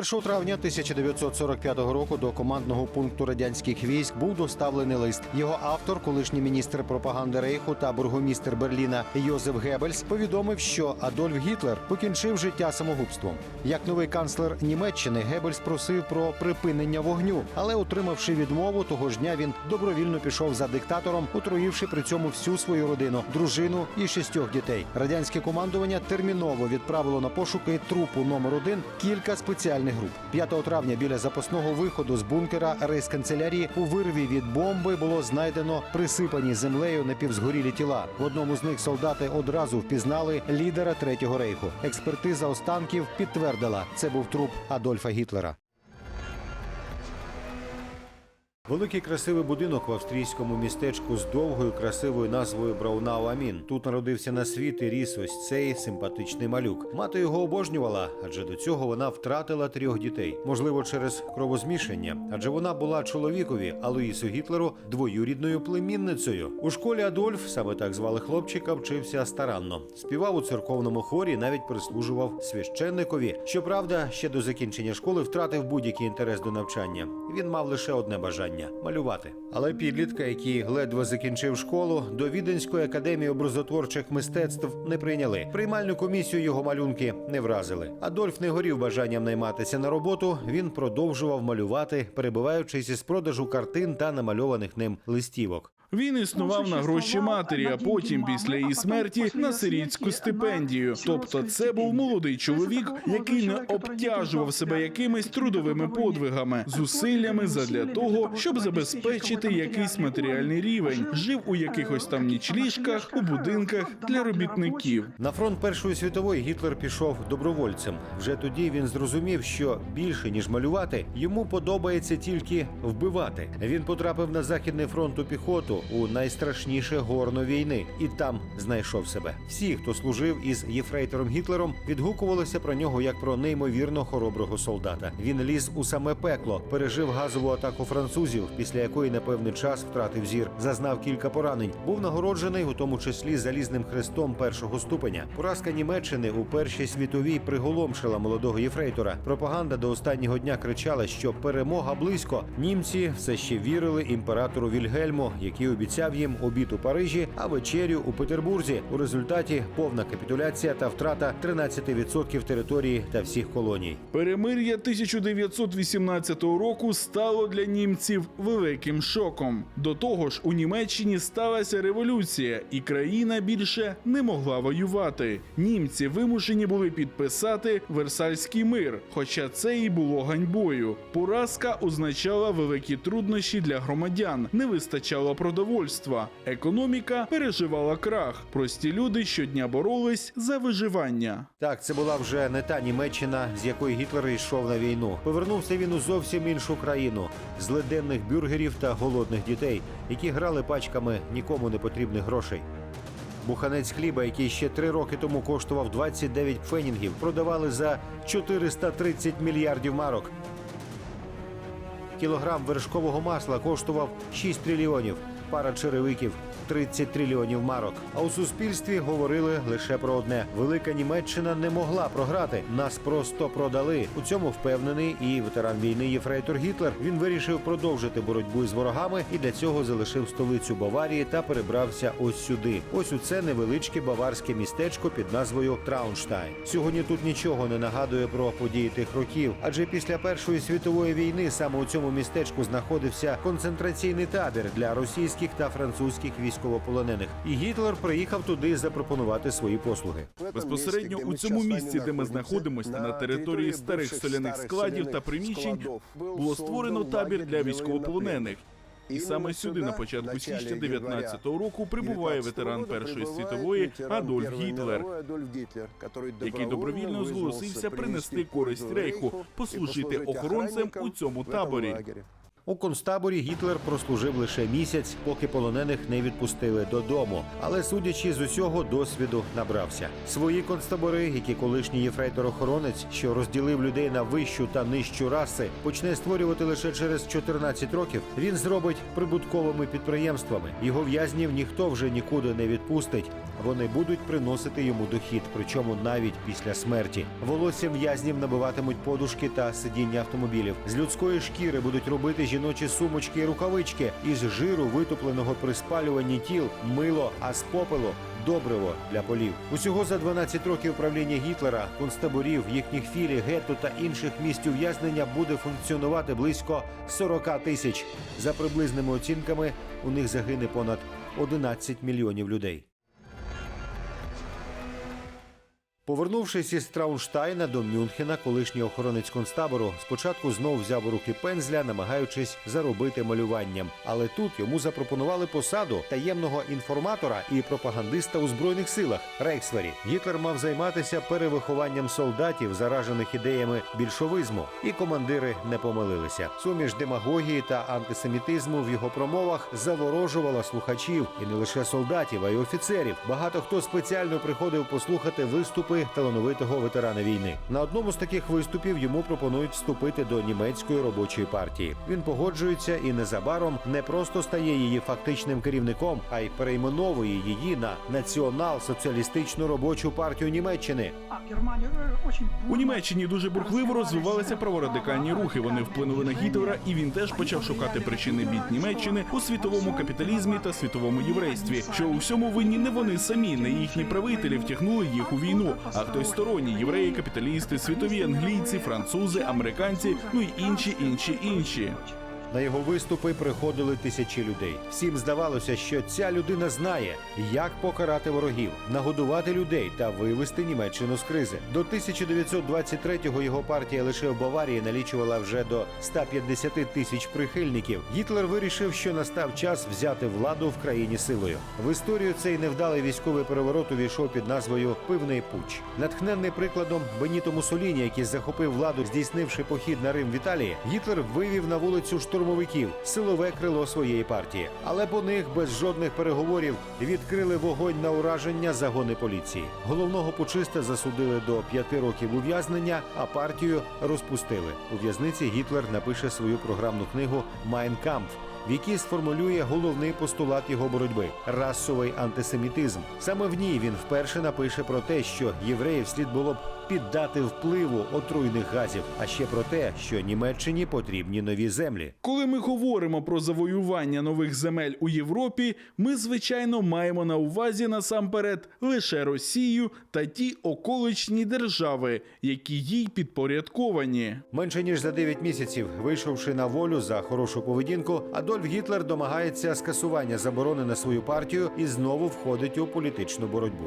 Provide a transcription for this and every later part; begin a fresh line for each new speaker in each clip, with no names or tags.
1 травня 1945 року до командного пункту радянських військ був доставлений лист. Його автор, колишній міністр пропаганди Рейху та бургомістр Берліна Йозеф Геббельс, повідомив, що Адольф Гітлер покінчив життя самогубством. Як новий канцлер Німеччини, Геббельс просив про припинення вогню, але отримавши відмову, того ж дня він добровільно пішов за диктатором, отруївши при цьому всю свою родину, дружину і шістьох дітей. Радянське командування терміново відправило на пошуки трупу номер один кілька спеціальних груп. 5 травня біля запасного виходу з бункера рейсканцелярії у вирві від бомби було знайдено присипані землею напівзгорілі тіла. В одному з них солдати одразу впізнали лідера третього рейху. Експертиза останків підтвердила, це був труп Адольфа Гітлера. Великий красивий будинок в австрійському містечку з довгою красивою назвою Браунау Амін. Тут народився на світ і ріс ось цей симпатичний малюк. Мати його обожнювала, адже до цього вона втратила трьох дітей. Можливо, через кровозмішання, адже вона була чоловікові Алоїсу Гітлеру двоюрідною племінницею. У школі Адольф, саме так звали хлопчика, вчився старанно. Співав у церковному хорі, навіть прислужував священникові. Щоправда, ще до закінчення школи втратив будь-який інтерес до навчання. Він мав лише одне бажання малювати. Але підлітка, який ледве закінчив школу, до Віденської академії образотворчих мистецтв не прийняли. Приймальну комісію його малюнки не вразили. Адольф не горів бажанням найматися на роботу. Він продовжував малювати, перебуваючись із продажу картин та намальованих ним листівок.
Він існував на гроші матері, а потім, після її смерті, на сирітську стипендію. Тобто, це був молодий чоловік, який не обтяжував себе якимись трудовими подвигами, зусиллями задля того, щоб забезпечити якийсь матеріальний рівень, жив у якихось там нічліжках, у будинках для робітників.
На фронт Першої світової Гітлер пішов добровольцем. Вже тоді він зрозумів, що більше ніж малювати, йому подобається тільки вбивати. Він потрапив на західний фронт у піхоту у найстрашніше горно війни, і там знайшов себе. Всі, хто служив із єфрейтором Гітлером, відгукувалися про нього як про неймовірно хороброго солдата. Він ліз у саме пекло, пережив газову атаку французів, після якої на певний час втратив зір, зазнав кілька поранень. Був нагороджений, у тому числі залізним хрестом першого ступеня. Поразка Німеччини у першій світовій приголомшила молодого єфрейтора. Пропаганда до останнього дня кричала, що перемога близько. Німці все ще вірили імператору Вільгельму, який обіцяв їм обід у Парижі, а вечерю у Петербурзі. У результаті повна капітуляція та втрата 13% території та всіх колоній.
Перемир'я 1918 року стало для німців великим шоком. До того ж, у Німеччині сталася революція, і країна більше не могла воювати. Німці вимушені були підписати Версальський мир, хоча це і було ганьбою. Поразка означала великі труднощі для громадян, не вистачало продовольства. Економіка переживала крах. Прості люди щодня боролись за виживання.
Так, це була вже не та Німеччина, з якої Гітлер йшов на війну. Повернувся він у зовсім іншу країну з леденних бюргерів та голодних дітей, які грали пачками нікому не потрібних грошей. Буханець хліба, який ще три роки тому коштував 29 фенінгів, продавали за 430 мільярдів марок. Кілограм вершкового масла коштував 6 трильйонів, пара черевиків 30 трильйонів марок. А у суспільстві говорили лише про одне: велика Німеччина не могла програти. Нас просто продали. У цьому впевнений і ветеран війни Єфрейтор Гітлер. Він вирішив продовжити боротьбу з ворогами і для цього залишив столицю Баварії та перебрався ось сюди. Ось у це невеличке баварське містечко під назвою Траунштайн. Сьогодні тут нічого не нагадує про події тих років, адже після Першої світової війни саме у цьому містечку знаходився концентраційний табір для російських та французьких військовополонених. І Гітлер приїхав туди запропонувати свої послуги.
Безпосередньо у цьому місці, де ми знаходимося, на території старих соляних складів та приміщень, було створено табір для військовополонених. І саме сюди, на початку січня 19-го року, прибуває ветеран Першої світової Адольф Гітлер, який добровільно зголосився принести користь рейху, послужити охоронцем у цьому таборі.
У концтаборі Гітлер прослужив лише місяць, поки полонених не відпустили додому. Але судячи з усього, досвіду набрався. Свої концтабори, які колишній єфрейтор-охоронець, що розділив людей на вищу та нижчу раси, почне створювати лише через 14 років. Він зробить прибутковими підприємствами. Його в'язнів ніхто вже нікуди не відпустить. Вони будуть приносити йому дохід, причому навіть після смерті. Волоссям в'язнів набиватимуть подушки та сидіння автомобілів. З людської шкіри будуть робити жіночі сумочки і рукавички. Із жиру, витопленого при спалюванні тіл, мило, а з попелу добриво для полів. Усього за 12 років правління Гітлера, концтаборів, їхніх філій, гетто та інших місць ув'язнення буде функціонувати близько 40 тисяч. За приблизними оцінками, у них загине понад 11 мільйонів людей. Повернувшись із Траунштайна до Мюнхена, колишній охоронець концтабору спочатку знов взяв у руки пензля, намагаючись заробити малюванням. Але тут йому запропонували посаду таємного інформатора і пропагандиста у збройних силах Рейхсвері. Гітлер мав займатися перевихованням солдатів, заражених ідеями більшовизму, і командири не помилилися. Суміш демагогії та антисемітизму в його промовах заворожувала слухачів і не лише солдатів, а й офіцерів. Багато хто спеціально приходив послухати виступи талановитого ветерана війни. На одному з таких виступів йому пропонують вступити до німецької робочої партії. Він погоджується і незабаром не просто стає її фактичним керівником, а й перейменовує її на націонал-соціалістичну робочу партію Німеччини.
У Німеччині дуже бурхливо розвивалися праворадикальні рухи. Вони вплинули на Гітлера, і він теж почав шукати причини бід Німеччини у світовому капіталізмі та світовому єврействі. Що у всьому винні не вони самі, не їхні правителі втягнули їх у війну, а хтось сторонній євреї, капіталісти, світові англійці, французи, американці, ну й інші, інші, інші.
На його виступи приходили тисячі людей. Всім здавалося, що ця людина знає, як покарати ворогів, нагодувати людей та вивести Німеччину з кризи. До 1923-го його партія лише в Баварії налічувала вже до 150 тисяч прихильників. Гітлер вирішив, що настав час взяти владу в країні силою. В історію цей невдалий військовий переворот увійшов під назвою Пивний пуч. Натхненний прикладом Беніто Мусоліні, який захопив владу, здійснивши похід на Рим в Італії, Гітлер вивів на вулицю штурмовиків силове крило своєї партії. Але по них без жодних переговорів відкрили вогонь на ураження загони поліції. Головного пучиста засудили до п'яти років ув'язнення, а партію розпустили. У в'язниці Гітлер напише свою програмну книгу Майн Кампф. В якій сформулює головний постулат його боротьби расовий антисемітизм. Саме в ній він вперше напише про те, що євреїв слід було б піддати впливу отруйних газів, а ще про те, що Німеччині потрібні нові землі.
Коли ми говоримо про завоювання нових земель у Європі, ми звичайно маємо на увазі насамперед лише Росію та ті околичні держави, які їй підпорядковані.
Менше ніж за 9 місяців, вийшовши на волю за хорошу поведінку, Адольф Гітлер домагається скасування заборони на свою партію і знову входить у політичну боротьбу.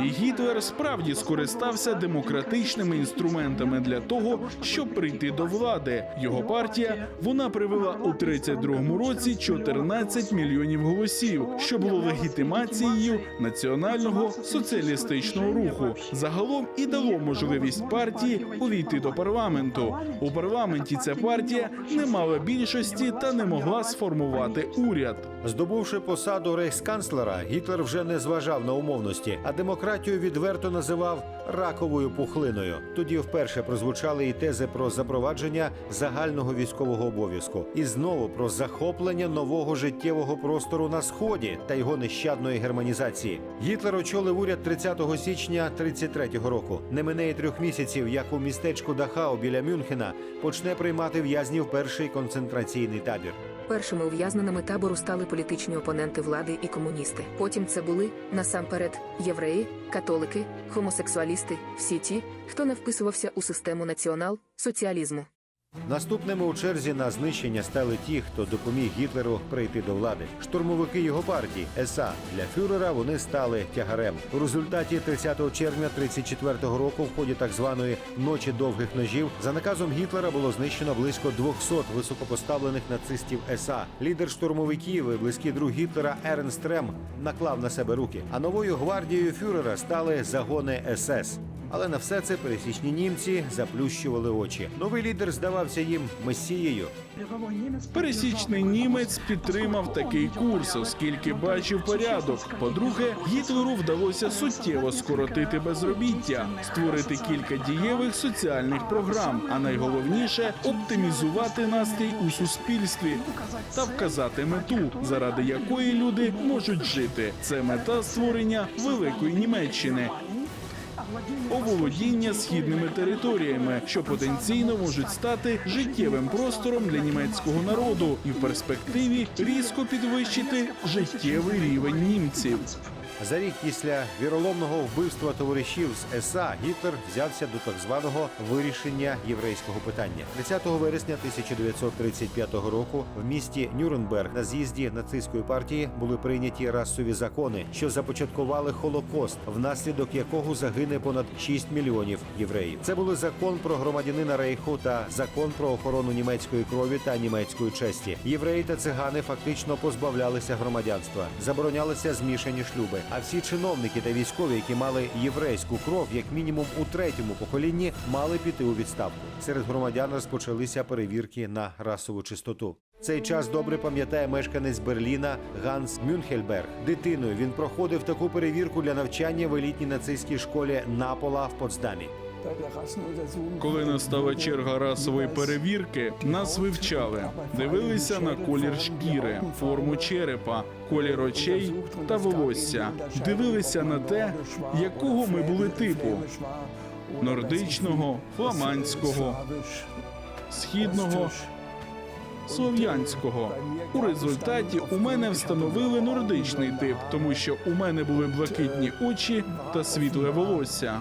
І Гітлер справді скористався демократичними інструментами для того, щоб прийти до влади. Його партія вона привела у 32-му році 14 мільйонів голосів, що було легітимацією національного соціалістичного руху. Загалом і дало можливість партії увійти до парламенту. У парламенті ця партія не мала більшості та не могла сформувати уряд.
Здобувши посаду рейхсканцлера, Гітлер вже не зважав на умовності, а демократію відверто називав раковою пухлиною. Тоді вперше прозвучали і тези про запровадження загального військового обов'язку, і знову про захоплення нового життєвого простору на сході та його нещадної германізації. Гітлер очолив уряд 30 січня 33-го року. Не мине й трьох місяців, як у містечку Дахау біля Мюнхена почне приймати в'язнів перший концентраційний табір.
Першими ув'язненими табору стали політичні опоненти влади і комуністи. Потім це були насамперед євреї, католики, гомосексуалісти, всі ті, хто не вписувався у систему націонал-соціалізму.
Наступними у черзі на знищення стали ті, хто допоміг Гітлеру прийти до влади. Штурмовики його партії СА для фюрера вони стали тягарем. У результаті 30 червня 34-го року, в ході так званої ночі довгих ножів, за наказом Гітлера було знищено близько 200 високопоставлених нацистів СА. Лідер штурмовиків і близький друг Гітлера Ернст Рем наклав на себе руки. А новою гвардією фюрера стали загони СС. Але на все це пересічні німці заплющували очі. Новий лідер здавався їм месією.
Пересічний німець підтримав такий курс, оскільки бачив порядок. По-друге, Гітлеру вдалося суттєво скоротити безробіття, створити кілька дієвих соціальних програм, а найголовніше оптимізувати настрій у суспільстві та вказати мету, заради якої люди можуть жити. Це мета створення великої Німеччини. Оволодіння східними територіями, що потенційно можуть стати життєвим простором для німецького народу, і в перспективі різко підвищити життєвий рівень німців.
За рік після віроломного вбивства товаришів з СА Гітлер взявся до так званого вирішення єврейського питання. 30 вересня 1935 року в місті Нюрнберг на з'їзді нацистської партії були прийняті расові закони, що започаткували Холокост, внаслідок якого загине понад 6 мільйонів євреїв. Це були закон про громадянина Рейху та закон про охорону німецької крові та німецької честі. Євреї та цигани фактично позбавлялися громадянства, заборонялися змішані шлюби. А всі чиновники та військові, які мали єврейську кров, як мінімум у третьому поколінні, мали піти у відставку. Серед громадян розпочалися перевірки на расову чистоту. Цей час добре пам'ятає мешканець Берліна Ганс Мюнхельберг. Дитиною він проходив таку перевірку для навчання в елітній нацистській школі Напола в Потсдамі.
Коли настала черга расової перевірки, нас вивчали, дивилися на колір шкіри, форму черепа, колір очей та волосся. Дивилися на те, якого ми були типу нордичного, фламандського, східного, слов'янського. У результаті у мене встановили нордичний тип, тому що у мене були блакитні очі та світле волосся.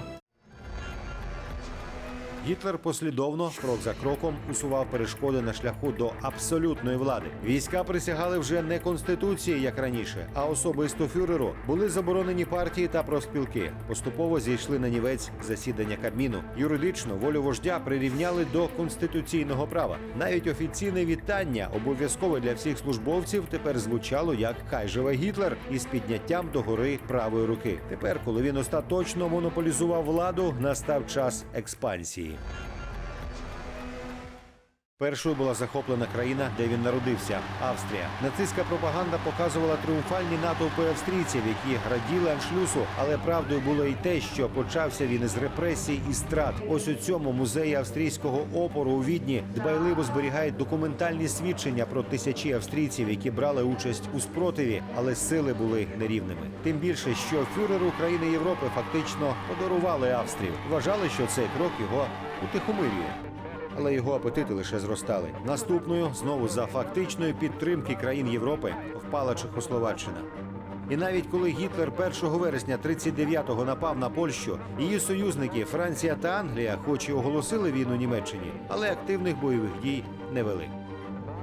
Гітлер послідовно, крок за кроком, усував перешкоди на шляху до абсолютної влади. Війська присягали вже не конституції, як раніше, а особисто фюреру. Були заборонені партії та профспілки. Поступово зійшли на нівець засідання Кабміну. Юридично волю вождя прирівняли до конституційного права. Навіть офіційне вітання, обов'язкове для всіх службовців, тепер звучало як Хай живе Гітлер із підняттям до гори правої руки. Тепер, коли він остаточно монополізував владу, настав час експансії. City. Першою була захоплена країна, де він народився Австрія. Нацистська пропаганда показувала тріумфальні натовпи австрійців, які раділи аншлюсу. Але правдою було й те, що почався він із репресій і страт. Ось у цьому музеї австрійського опору у відні дбайливо зберігають документальні свідчення про тисячі австрійців, які брали участь у спротиві, але сили були нерівними. Тим більше, що фюреру країни Європи фактично подарували Австрію. Вважали, що цей крок його утихомирює але його апетити лише зростали. Наступною знову за фактичної підтримки країн Європи впала Чехословаччина. І навіть коли Гітлер 1 вересня 39-го напав на Польщу, її союзники Франція та Англія, хоч і оголосили війну Німеччині, але активних бойових дій не вели.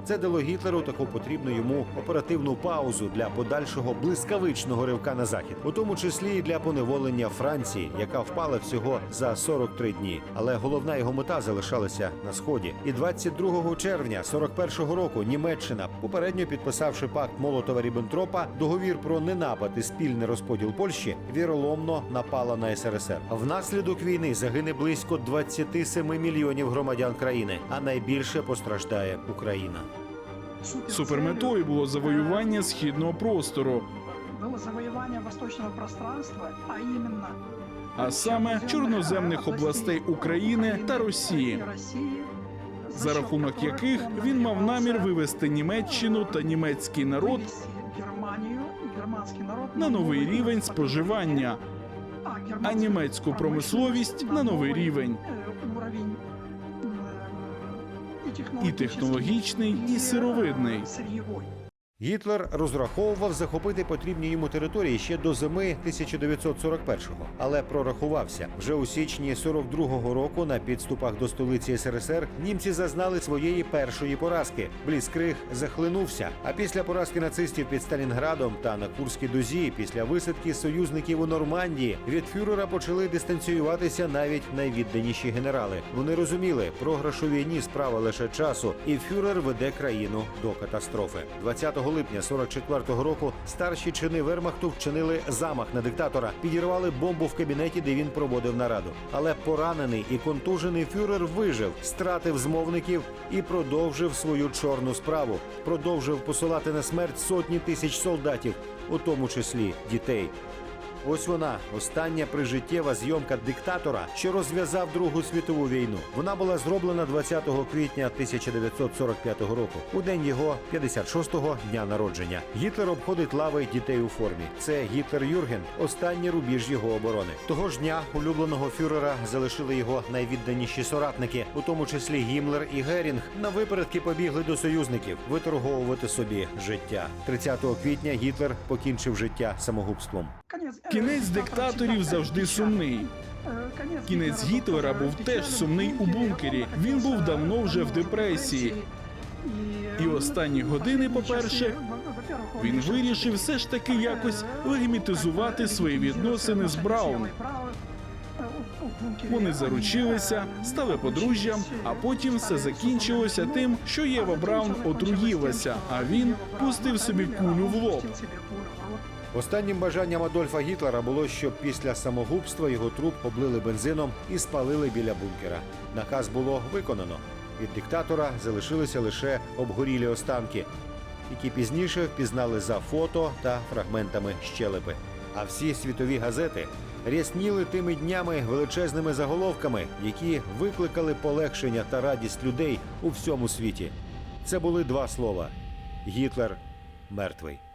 Це дало Гітлеру таку потрібну йому оперативну паузу для подальшого блискавичного ривка на захід, у тому числі і для поневолення Франції, яка впала всього за 43 дні. Але головна його мета залишалася на сході. І 22 червня 41-го року Німеччина, попередньо підписавши пакт Молотова Ріббентропа, договір про ненапад і спільний розподіл Польщі, віроломно напала на СРСР. Внаслідок війни загине близько 27 мільйонів громадян країни, а найбільше постраждає Україна.
Суперметою було завоювання східного простору,
было завоевание восточного пространства, а именно
а саме чорноземних областей. України та Росії, за рахунок яких він мав намір вивести Німеччину та німецький народ на новий рівень споживання,
а
німецьку промисловість на новий рівень. І технологічний, і сировидний.
Гітлер розраховував захопити потрібні йому території ще до зими 1941-го, але прорахувався вже у січні 42-го року. На підступах до столиці СРСР німці зазнали своєї першої поразки. Бліцкриг захлинувся. А після поразки нацистів під Сталінградом та на Курській дузі, після висадки союзників у Нормандії, від фюрера почали дистанціюватися навіть найвідданіші генерали. Вони розуміли, програш у війні справа лише часу, і фюрер веде країну до катастрофи. 20 липня 44-го року старші чини Вермахту вчинили замах на диктатора, підірвали бомбу в кабінеті, де він проводив нараду. Але поранений і контужений фюрер вижив, стратив змовників і продовжив свою чорну справу. Продовжив посилати на смерть сотні тисяч солдатів, у тому числі дітей. Ось вона, остання прижиттєва зйомка диктатора, що розв'язав Другу світову війну. Вона була зроблена 20 квітня 1945 року, у день його 56-го дня народження. Гітлер обходить лави дітей у формі. Це Гітлер Юрген, останній рубіж його оборони. Того ж дня улюбленого фюрера залишили його найвідданіші соратники, у тому числі Гімлер і Герінг. На випередки побігли до союзників виторговувати собі життя. 30 квітня Гітлер покінчив життя самогубством.
Конец, э,
Кінець
диктатора
диктаторів
всегда
завжди
печальный.
сумний.
Э, конец
Кінець
Гитлера
Гітлера був
печальный,
теж сумний у бункері.
он
Він був
находился
давно вже в
давно
депресії.
І,
І останні години, по-перше, Він вирішив все ж таки якось легімітизувати свої відносини з Браун. Вони заручилися, стали подружжям, а потім все закінчилося тим, що Єва Браун отруїлася, а він пустив собі кулю в лоб.
Останнім бажанням Адольфа Гітлера було, щоб після самогубства його труп облили бензином і спалили біля бункера. Наказ було виконано. Від диктатора залишилися лише обгорілі останки, які пізніше впізнали за фото та фрагментами щелепи. А всі світові газети рясніли тими днями величезними заголовками, які викликали полегшення та радість людей у всьому світі. Це були два слова: Гітлер мертвий.